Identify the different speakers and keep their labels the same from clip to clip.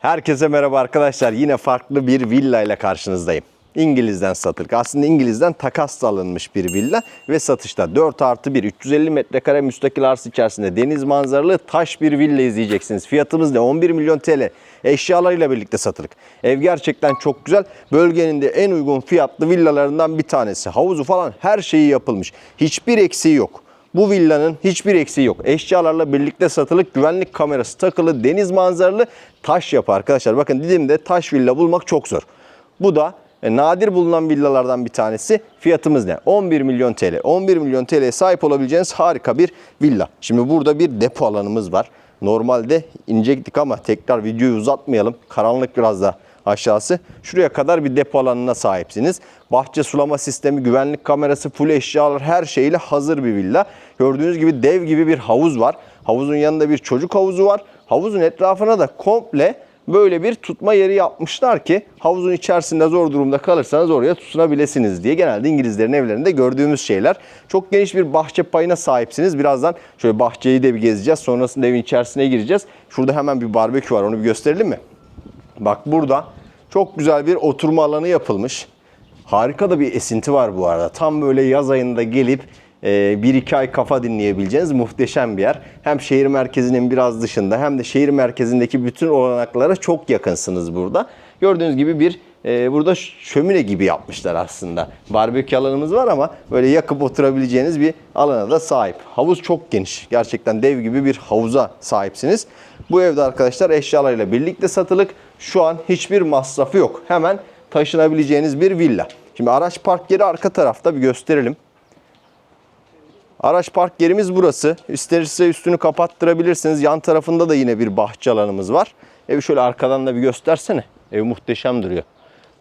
Speaker 1: Herkese merhaba arkadaşlar. Yine farklı bir villa ile karşınızdayım. İngiliz'den satılık. Aslında İngiliz'den takas alınmış bir villa ve satışta 4 artı 1 350 metrekare müstakil arsa içerisinde deniz manzaralı taş bir villa izleyeceksiniz. Fiyatımız ne? 11 milyon TL. Eşyalarıyla birlikte satılık. Ev gerçekten çok güzel. Bölgenin de en uygun fiyatlı villalarından bir tanesi. Havuzu falan her şeyi yapılmış. Hiçbir eksiği yok. Bu villanın hiçbir eksiği yok. Eşyalarla birlikte satılık, güvenlik kamerası takılı, deniz manzaralı taş yapı arkadaşlar. Bakın Didim'de taş villa bulmak çok zor. Bu da e, nadir bulunan villalardan bir tanesi. Fiyatımız ne? 11 milyon TL. 11 milyon TL'ye sahip olabileceğiniz harika bir villa. Şimdi burada bir depo alanımız var. Normalde inecektik ama tekrar videoyu uzatmayalım. Karanlık biraz da aşağısı. Şuraya kadar bir depo alanına sahipsiniz. Bahçe sulama sistemi, güvenlik kamerası, full eşyalar her şeyle hazır bir villa. Gördüğünüz gibi dev gibi bir havuz var. Havuzun yanında bir çocuk havuzu var. Havuzun etrafına da komple böyle bir tutma yeri yapmışlar ki havuzun içerisinde zor durumda kalırsanız oraya tutunabilirsiniz diye. Genelde İngilizlerin evlerinde gördüğümüz şeyler. Çok geniş bir bahçe payına sahipsiniz. Birazdan şöyle bahçeyi de bir gezeceğiz. Sonrasında evin içerisine gireceğiz. Şurada hemen bir barbekü var. Onu bir gösterelim mi? Bak burada çok güzel bir oturma alanı yapılmış. Harika da bir esinti var bu arada. Tam böyle yaz ayında gelip e, bir iki ay kafa dinleyebileceğiniz muhteşem bir yer. Hem şehir merkezinin biraz dışında hem de şehir merkezindeki bütün olanaklara çok yakınsınız burada. Gördüğünüz gibi bir e, burada şömine gibi yapmışlar aslında. Barbekü alanımız var ama böyle yakıp oturabileceğiniz bir alana da sahip. Havuz çok geniş. Gerçekten dev gibi bir havuza sahipsiniz. Bu evde arkadaşlar eşyalarıyla birlikte satılık. Şu an hiçbir masrafı yok. Hemen taşınabileceğiniz bir villa. Şimdi araç park yeri arka tarafta bir gösterelim. Araç park yerimiz burası. İsterse üstünü kapattırabilirsiniz. Yan tarafında da yine bir bahçe alanımız var. Evi şöyle arkadan da bir göstersene. Ev muhteşem duruyor.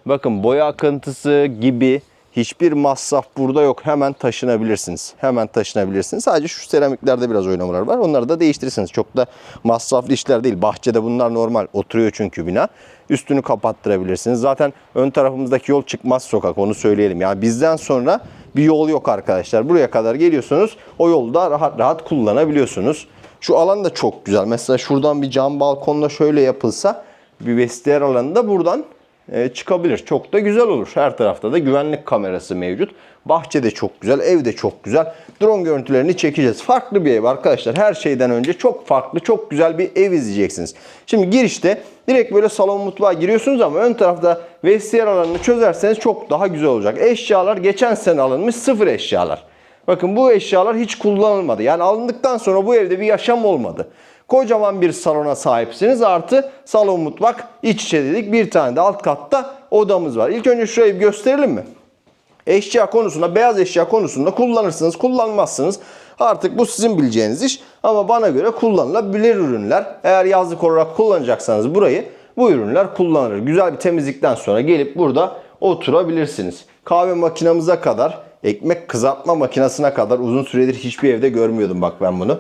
Speaker 1: Bakın boya akıntısı gibi hiçbir masraf burada yok. Hemen taşınabilirsiniz. Hemen taşınabilirsiniz. Sadece şu seramiklerde biraz oynamalar var. Onları da değiştirirsiniz. Çok da masraflı işler değil. Bahçede bunlar normal. Oturuyor çünkü bina. Üstünü kapattırabilirsiniz. Zaten ön tarafımızdaki yol çıkmaz sokak. Onu söyleyelim. Yani bizden sonra bir yol yok arkadaşlar. Buraya kadar geliyorsunuz. O yolu da rahat rahat kullanabiliyorsunuz. Şu alan da çok güzel. Mesela şuradan bir cam balkonla şöyle yapılsa bir vestiyer alanı da buradan çıkabilir. Çok da güzel olur. Her tarafta da güvenlik kamerası mevcut. Bahçe de çok güzel, ev de çok güzel. Drone görüntülerini çekeceğiz. Farklı bir ev arkadaşlar. Her şeyden önce çok farklı, çok güzel bir ev izleyeceksiniz. Şimdi girişte direkt böyle salon mutfağa giriyorsunuz ama ön tarafta vestiyer alanını çözerseniz çok daha güzel olacak. Eşyalar geçen sene alınmış sıfır eşyalar. Bakın bu eşyalar hiç kullanılmadı. Yani alındıktan sonra bu evde bir yaşam olmadı. Kocaman bir salona sahipsiniz. Artı salon mutfak iç içe dedik. Bir tane de alt katta odamız var. İlk önce şurayı gösterelim mi? Eşya konusunda, beyaz eşya konusunda kullanırsınız, kullanmazsınız. Artık bu sizin bileceğiniz iş. Ama bana göre kullanılabilir ürünler. Eğer yazlık olarak kullanacaksanız burayı bu ürünler kullanılır. Güzel bir temizlikten sonra gelip burada oturabilirsiniz. Kahve makinamıza kadar, ekmek kızartma makinesine kadar uzun süredir hiçbir evde görmüyordum bak ben bunu.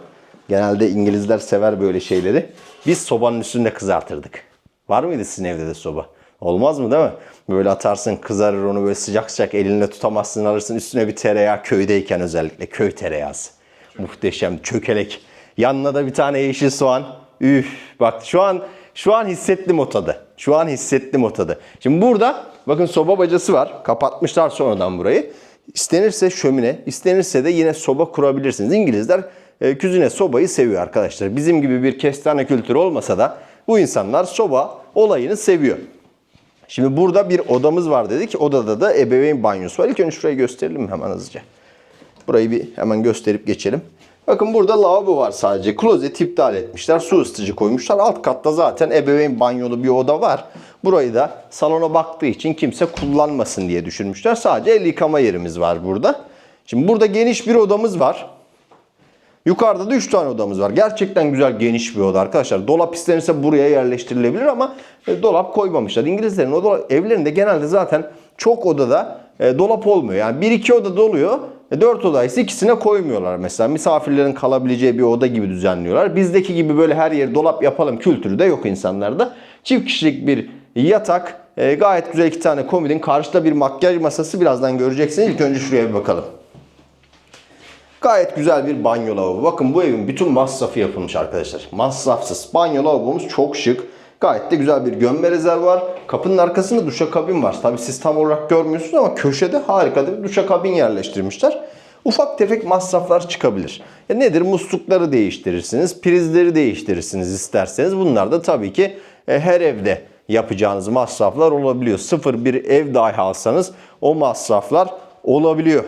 Speaker 1: Genelde İngilizler sever böyle şeyleri. Biz sobanın üstünde kızartırdık. Var mıydı sizin evde de soba? Olmaz mı değil mi? Böyle atarsın kızarır onu böyle sıcak sıcak elinle tutamazsın alırsın üstüne bir tereyağı köydeyken özellikle köy tereyağısı. Muhteşem çökelek. Yanına da bir tane yeşil soğan. Üf bak şu an şu an hissettim o tadı. Şu an hissettim o tadı. Şimdi burada bakın soba bacası var. Kapatmışlar sonradan burayı. İstenirse şömine, istenirse de yine soba kurabilirsiniz. İngilizler küzine sobayı seviyor arkadaşlar. Bizim gibi bir kestane kültürü olmasa da bu insanlar soba olayını seviyor. Şimdi burada bir odamız var dedik. Odada da ebeveyn banyosu var. İlk önce şurayı gösterelim hemen hızlıca. Burayı bir hemen gösterip geçelim. Bakın burada lavabo var sadece. Klozet iptal etmişler. Su ısıtıcı koymuşlar. Alt katta zaten ebeveyn banyolu bir oda var. Burayı da salona baktığı için kimse kullanmasın diye düşünmüşler. Sadece el yıkama yerimiz var burada. Şimdi burada geniş bir odamız var. Yukarıda da 3 tane odamız var. Gerçekten güzel geniş bir oda arkadaşlar. Dolap istenirse buraya yerleştirilebilir ama e, dolap koymamışlar. İngilizlerin oda, evlerinde genelde zaten çok odada e, dolap olmuyor. Yani 1-2 odada oluyor. E, 4 odaysa ikisine koymuyorlar mesela. Misafirlerin kalabileceği bir oda gibi düzenliyorlar. Bizdeki gibi böyle her yeri dolap yapalım kültürü de yok insanlarda. Çift kişilik bir yatak, e, gayet güzel iki tane komodin. Karşıda bir makyaj masası birazdan göreceksiniz. İlk önce şuraya bir bakalım. Gayet güzel bir banyo lavabo. Bakın bu evin bütün masrafı yapılmış arkadaşlar. Masrafsız. Banyo lavabomuz çok şık. Gayet de güzel bir gömme rezervuar. Kapının arkasında duşakabin var. Tabii siz tam olarak görmüyorsunuz ama köşede harika bir duşakabin yerleştirmişler. Ufak tefek masraflar çıkabilir. E nedir? Muslukları değiştirirsiniz, prizleri değiştirirsiniz isterseniz. Bunlar da tabii ki e, her evde yapacağınız masraflar olabiliyor. Sıfır bir ev dahi alsanız o masraflar olabiliyor.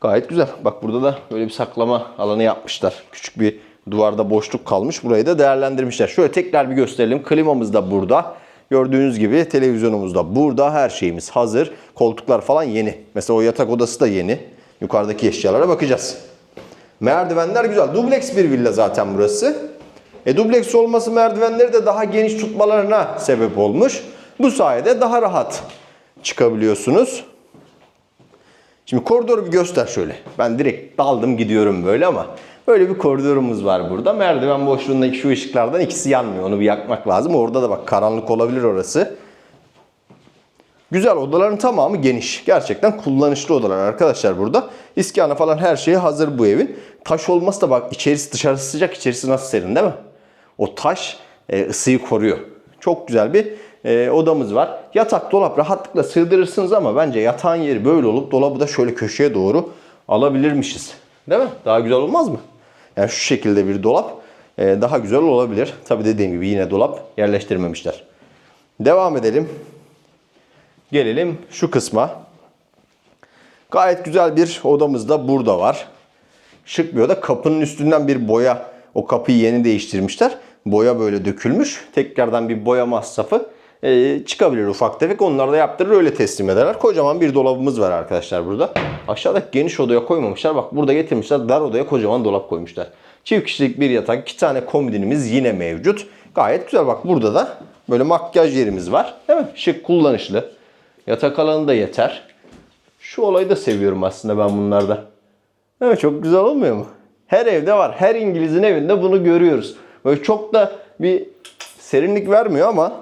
Speaker 1: Gayet güzel. Bak burada da böyle bir saklama alanı yapmışlar. Küçük bir duvarda boşluk kalmış. Burayı da değerlendirmişler. Şöyle tekrar bir gösterelim. Klimamız da burada. Gördüğünüz gibi televizyonumuz da burada. Her şeyimiz hazır. Koltuklar falan yeni. Mesela o yatak odası da yeni. Yukarıdaki eşyalara bakacağız. Merdivenler güzel. Dubleks bir villa zaten burası. E dubleks olması merdivenleri de daha geniş tutmalarına sebep olmuş. Bu sayede daha rahat çıkabiliyorsunuz. Şimdi koridoru bir göster şöyle. Ben direkt daldım gidiyorum böyle ama böyle bir koridorumuz var burada. Merdiven boşluğundaki şu ışıklardan ikisi yanmıyor. Onu bir yakmak lazım. Orada da bak karanlık olabilir orası. Güzel odaların tamamı geniş. Gerçekten kullanışlı odalar arkadaşlar burada. İskana falan her şeyi hazır bu evin. Taş olması da bak içerisi dışarısı sıcak içerisi nasıl serin değil mi? O taş e, ısıyı koruyor. Çok güzel bir e, odamız var. Yatak dolap rahatlıkla sığdırırsınız ama bence yatağın yeri böyle olup dolabı da şöyle köşeye doğru alabilirmişiz. Değil mi? Daha güzel olmaz mı? Yani şu şekilde bir dolap e, daha güzel olabilir. Tabi dediğim gibi yine dolap yerleştirmemişler. Devam edelim. Gelelim şu kısma. Gayet güzel bir odamız da burada var. Şık bir oda. Kapının üstünden bir boya. O kapıyı yeni değiştirmişler. Boya böyle dökülmüş. Tekrardan bir boya masrafı e, çıkabilir ufak tefek. Onlar da yaptırır öyle teslim ederler. Kocaman bir dolabımız var arkadaşlar burada. Aşağıdaki geniş odaya koymamışlar. Bak burada getirmişler. Dar odaya kocaman dolap koymuşlar. Çift kişilik bir yatak. iki tane komodinimiz yine mevcut. Gayet güzel. Bak burada da böyle makyaj yerimiz var. Değil mi? Şık kullanışlı. Yatak alanı da yeter. Şu olayı da seviyorum aslında ben bunlarda. Evet çok güzel olmuyor mu? Her evde var. Her İngiliz'in evinde bunu görüyoruz. Böyle çok da bir serinlik vermiyor ama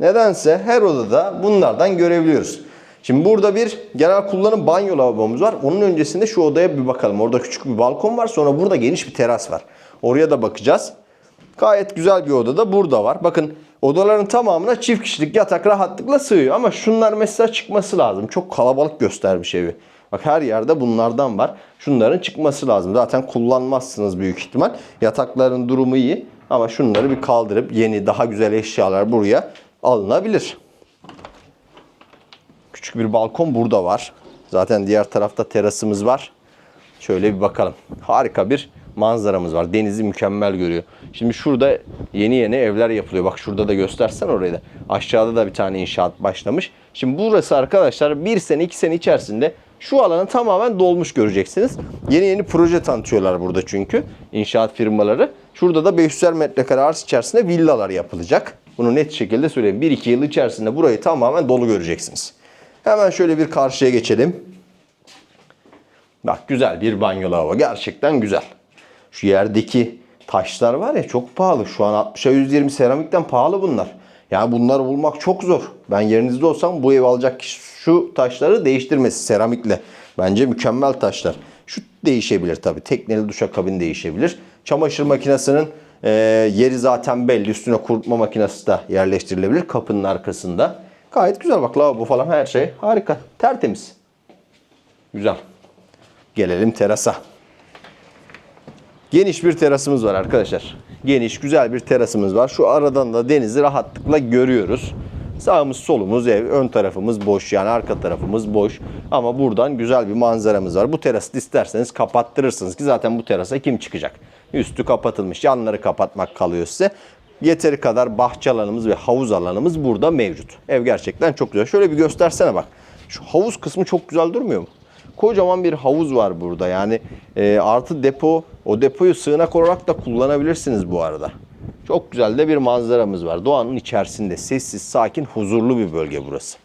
Speaker 1: nedense her odada bunlardan görebiliyoruz. Şimdi burada bir genel kullanım banyo lavabomuz var. Onun öncesinde şu odaya bir bakalım. Orada küçük bir balkon var. Sonra burada geniş bir teras var. Oraya da bakacağız. Gayet güzel bir oda da burada var. Bakın odaların tamamına çift kişilik yatak rahatlıkla sığıyor. Ama şunlar mesela çıkması lazım. Çok kalabalık göstermiş evi. Bak her yerde bunlardan var. Şunların çıkması lazım. Zaten kullanmazsınız büyük ihtimal. Yatakların durumu iyi. Ama şunları bir kaldırıp yeni daha güzel eşyalar buraya alınabilir. Küçük bir balkon burada var. Zaten diğer tarafta terasımız var. Şöyle bir bakalım. Harika bir manzaramız var. Denizi mükemmel görüyor. Şimdi şurada yeni yeni evler yapılıyor. Bak şurada da göstersen orayı da. Aşağıda da bir tane inşaat başlamış. Şimdi burası arkadaşlar bir sene iki sene içerisinde şu alanı tamamen dolmuş göreceksiniz. Yeni yeni proje tanıtıyorlar burada çünkü inşaat firmaları. Şurada da 500'er metrekare arsa içerisinde villalar yapılacak. Bunu net şekilde söyleyeyim. 1-2 yıl içerisinde burayı tamamen dolu göreceksiniz. Hemen şöyle bir karşıya geçelim. Bak güzel bir banyo lavabo. Gerçekten güzel. Şu yerdeki taşlar var ya çok pahalı. Şu an 60'a 120 seramikten pahalı bunlar. Yani bunları bulmak çok zor. Ben yerinizde olsam bu ev alacak kişi şu taşları değiştirmesi seramikle. Bence mükemmel taşlar. Şu değişebilir tabii. Tekneli duşakabin değişebilir. Çamaşır makinesinin e, yeri zaten belli. Üstüne kurutma makinesi de yerleştirilebilir kapının arkasında. Gayet güzel bak lavabo falan her şey harika. Tertemiz. Güzel. Gelelim terasa. Geniş bir terasımız var arkadaşlar. Geniş, güzel bir terasımız var. Şu aradan da denizi rahatlıkla görüyoruz. Sağımız solumuz ev, ön tarafımız boş yani arka tarafımız boş. Ama buradan güzel bir manzaramız var. Bu terası isterseniz kapattırırsınız ki zaten bu terasa kim çıkacak? Üstü kapatılmış, yanları kapatmak kalıyor size. Yeteri kadar bahçe alanımız ve havuz alanımız burada mevcut. Ev gerçekten çok güzel. Şöyle bir göstersene bak. Şu havuz kısmı çok güzel durmuyor mu? Kocaman bir havuz var burada. Yani e, artı depo. O depoyu sığınak olarak da kullanabilirsiniz bu arada. Çok güzel de bir manzaramız var. Doğanın içerisinde sessiz, sakin, huzurlu bir bölge burası.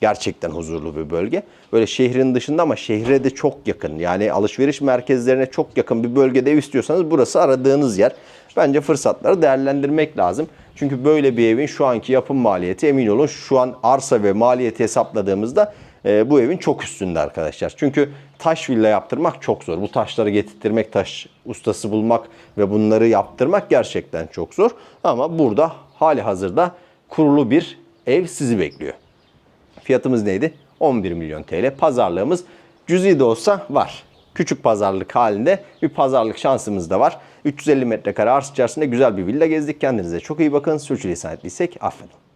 Speaker 1: Gerçekten huzurlu bir bölge. Böyle şehrin dışında ama şehre de çok yakın. Yani alışveriş merkezlerine çok yakın bir bölgede ev istiyorsanız burası aradığınız yer. Bence fırsatları değerlendirmek lazım. Çünkü böyle bir evin şu anki yapım maliyeti emin olun şu an arsa ve maliyeti hesapladığımızda e, bu evin çok üstünde arkadaşlar. Çünkü taş villa yaptırmak çok zor. Bu taşları getirtmek, taş ustası bulmak ve bunları yaptırmak gerçekten çok zor. Ama burada hali hazırda kurulu bir ev sizi bekliyor. Fiyatımız neydi? 11 milyon TL. Pazarlığımız cüzi de olsa var. Küçük pazarlık halinde bir pazarlık şansımız da var. 350 metrekare arsa içerisinde güzel bir villa gezdik. Kendinize çok iyi bakın. Sürçülisan ettiysek affedin.